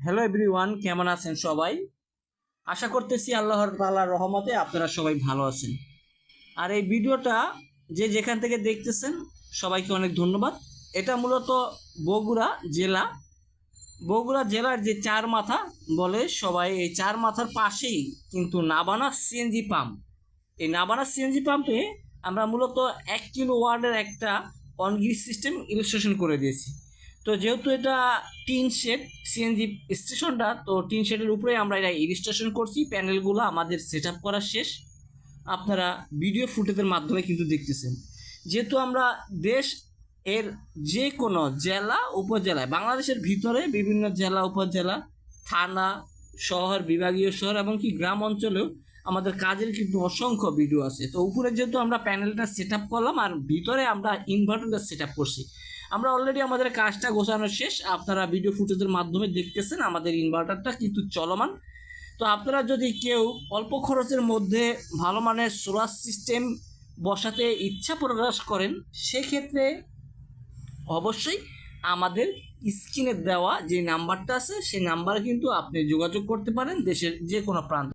Hello everyone কেমন আছেন সবাই? আশা করতেছি আল্লাহর তাআলার রহমতে আপনারা সবাই ভালো আছেন। আর এই ভিডিওটা যে যেখান থেকে দেখতেছেন, সবাইকে অনেক ধন্যবাদ। এটা মূলত বগুড়া জেলা। বগুড়া জেলার যে চার মাথা বলে, সবাই এই চার মাথার পাশেই কিন্তু নাবানা সিএনজি পাম্প এই নাবানা সিএনজি পাম্পে আমরা মূলত এক কিলো ওয়ার্ডের একটা অনগ্রিড সিস্টেম ইলিস্ট্রেশন করে দিয়েছি। তো যেহেতু এটা টিন শেড সিএনজি স্টেশনটা, তো টিন শেডের উপরে আমরা এটা ইলিস্ট্রেশন করছি। প্যানেলগুলো আমাদের সেট আপ করা শেষ। আপনারা ভিডিও ফুটেজের মাধ্যমে কিন্তু দেখতেছেন। যেহেতু আমরা দেশ এর যে কোনো জেলা, উপজেলায়, বাংলাদেশের ভিতরে বিভিন্ন জেলা, উপজেলা, থানা, শহর, বিভাগীয় শহর এবং কি গ্রাম অঞ্চলেও আমাদের কাজের কিন্তু অসংখ্য ভিডিও আছে। তো উপরে যেহেতু আমরা প্যানেলটা সেট আপ করলাম আর ভিতরে আমরা ইনভার্টারটা সেট আপ করছি আমরা অলরেডি আমাদের কাজটা গোছানো শেষ। আপনারা ভিডিও ফুটেজের মাধ্যমে দেখতেছেন আমাদের ইনভার্টারটা কিন্তু চলমান। তো আপনারা যদি কেউ অল্প খরচের মধ্যে ভালো মানের সোলার সিস্টেম বসাতে ইচ্ছা প্রকাশ করেন, সেক্ষেত্রে অবশ্যই আমাদের স্ক্রিনে দেওয়া যে নাম্বারটা আছে, সেই নাম্বারে কিন্তু আপনি যোগাযোগ করতে পারেন দেশের যে কোনো প্রান্ত।